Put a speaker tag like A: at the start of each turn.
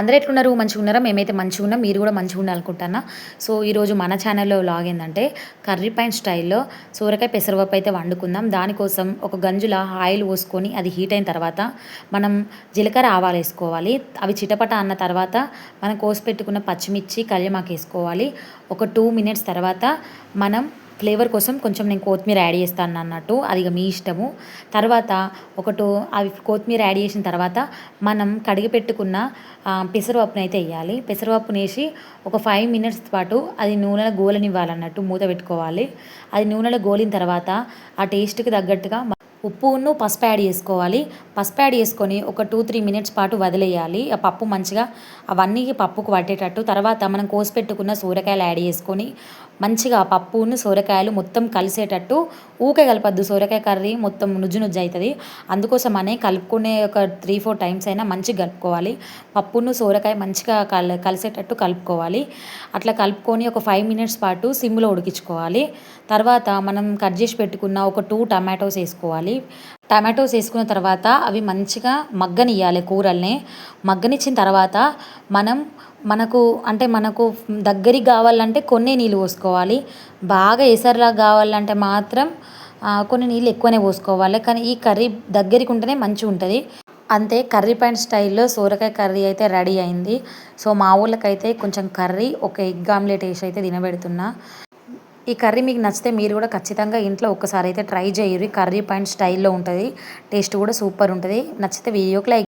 A: అందరూ ఎట్లున్నారు మంచిగా ఉన్నారా మేమైతే మంచిగా ఉన్నాం మీరు కూడా మంచిగా ఉండాలనుకుంటున్నా సో ఈరోజు మన ఛానల్లో లాగ్ ఏంటంటే కర్రీ పైన స్టైల్లో సూరకాయ పెసరపప్పు అయితే వండుకుందాం. దానికోసం ఒక గంజుల ఆయిల్ పోసుకొని అది హీట్ అయిన తర్వాత మనం జీలకర్ర ఆవాలు వేసుకోవాలి. అవి చిటపట అన్న తర్వాత మనం కోసి పెట్టుకున్న పచ్చిమిర్చి కళ్యమాకు వేసుకోవాలి. ఒక టూ మినిట్స్ తర్వాత మనం ఫ్లేవర్ కోసం కొంచెం నేను కొత్తిమీర యాడ్ చేస్తాను అన్నట్టు. అది ఇక మీ ఇష్టము. తర్వాత ఒకటి అవి కొత్తిమీర యాడ్ చేసిన తర్వాత మనం కడిగి పెట్టుకున్న పెసరపప్పును అయితే వేయాలి పెసరపప్పును వేసి ఒక ఫైవ్ మినిట్స్ పాటు అది నూనెలో గోలనివ్వాలన్నట్టు మూత పెట్టుకోవాలి. అది నూనెలో గోలిన తర్వాత ఆ టేస్ట్కి తగ్గట్టుగా ఉప్పును పసుపు యాడ్ చేసుకోవాలి. పసుపు యాడ్ చేసుకొని ఒక టూ త్రీ మినిట్స్ పాటు వదిలేయాలి. ఆ పప్పు మంచిగా అవన్నీ పప్పుకు పట్టేటట్టు. తర్వాత మనం కోసి పెట్టుకున్న సూరకాయలు యాడ్ చేసుకొని మంచిగా పప్పును సోరకాయలు మొత్తం కలిసేటట్టు ఊకే కలపద్దు. సూరకాయ కర్రీ మొత్తం నుజ్జు నుజ్జు అవుతుంది అందుకోసమనే కలుపుకునే ఒక త్రీ ఫోర్ టైమ్స్ అయినా మంచిగా కలుపుకోవాలి. పప్పును సోరకాయ మంచిగా కల కలిసేటట్టు కలుపుకోవాలి. అట్లా కలుపుకొని ఒక ఫైవ్ మినిట్స్ పాటు సిమ్లో ఉడికించుకోవాలి. తర్వాత మనం కట్ చేసి పెట్టుకున్న ఒక టూ టమాటోస్ వేసుకోవాలి. టమాటోస్ వేసుకున్న తర్వాత అవి మంచిగా మగ్గనియ్యాలి కూరల్ని. మగ్గనిచ్చిన తర్వాత మనం మనకు అంటే మనకు దగ్గరికి కావాలంటే కొన్ని నీళ్ళు పోసుకోవాలి. బాగా ఎసరులాగా కావాలంటే మాత్రం కొన్ని నీళ్ళు ఎక్కువనే పోసుకోవాలి. కానీ ఈ కర్రీ దగ్గరికి ఉంటేనే మంచిగా ఉంటుంది అంతే కర్రీ పాయింట్ స్టైల్లో సోరకాయ కర్రీ అయితే రెడీ అయింది. సో మా ఊళ్ళకైతే కొంచెం కర్రీ ఒక ఎగ్ ఆమ్లెట్ వేసి అయితే తినబెడుతున్నా. ఈ కర్రీ మీకు నచ్చితే మీరు కూడా ఖచ్చితంగా ఇంట్లో ఒక్కసారి అయితే ట్రై చేయరు. కర్రీ పాయింట్ స్టైల్లో ఉంటుంది. టేస్ట్ కూడా సూపర్ ఉంటుంది. నచ్చితే వీడియోకి లైక్